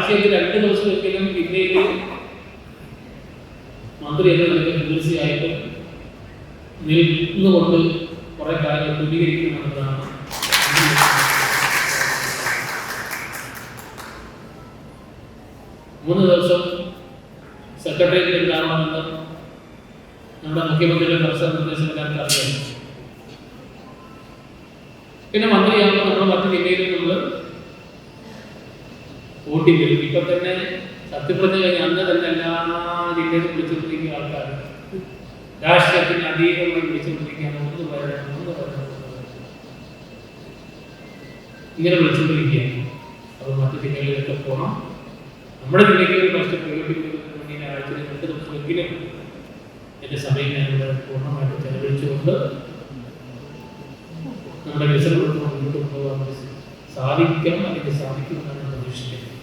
ആഴ്ചയിൽ രണ്ട് ദിവസമെങ്കിലും ഇന്ത്യയിൽ മന്ത്രി എന്ന നിലയ്ക്ക് തീർച്ചയായിട്ടും നിൽക്കുന്നുകൊണ്ട് കുറെ കാര്യങ്ങൾ ക്രമീകരിക്കണമെന്നതാണ് മൂന്ന് ദിവസം സെക്രട്ടേറിയറ്റ് കാണണമെന്ന് നമ്മുടെ മുഖ്യമന്ത്രിയുടെ പരസ്പര നിർദ്ദേശം എല്ലാവർക്കും അറിയാം പിന്നെ മന്ത്രിയാകുമ്പോൾ നമ്മൾ മറ്റു ജില്ലയിൽ വരും ഇപ്പൊ തന്നെ സത്യപ്രതിജ്ഞ കഴിഞ്ഞ അന്ന് തന്നെ എല്ലാ ജില്ലയിലും വിളിച്ചുകൊണ്ടിരിക്കുന്ന ആൾക്കാർ രാഷ്ട്രീയത്തിന് അതീതമായി വിളിച്ചുകൊണ്ടിരിക്കുകയാണ്. ഇങ്ങനെ വിളിച്ചുകൊണ്ടിരിക്കുകയാണ്. അപ്പോൾ മറ്റു ജില്ലകളിലൊക്കെ പോകണം നമ്മുടെ ജില്ലയ്ക്ക് ഒരു പ്രശ്നം പ്രകടിപ്പിക്കുന്നതിന് രണ്ട് ദിവസമെങ്കിലും എന്റെ സമയം ഞാനിവിടെ പൂർണമായിട്ട് ചെലവഴിച്ചുകൊണ്ട് നമ്മുടെ പ്രവർത്തനം മുന്നോട്ട് കൊണ്ടുപോകാൻ സാധിക്കണം അല്ലെങ്കിൽ സാധിക്കുമെന്നാണ് പ്രതീക്ഷിക്കുന്നത്.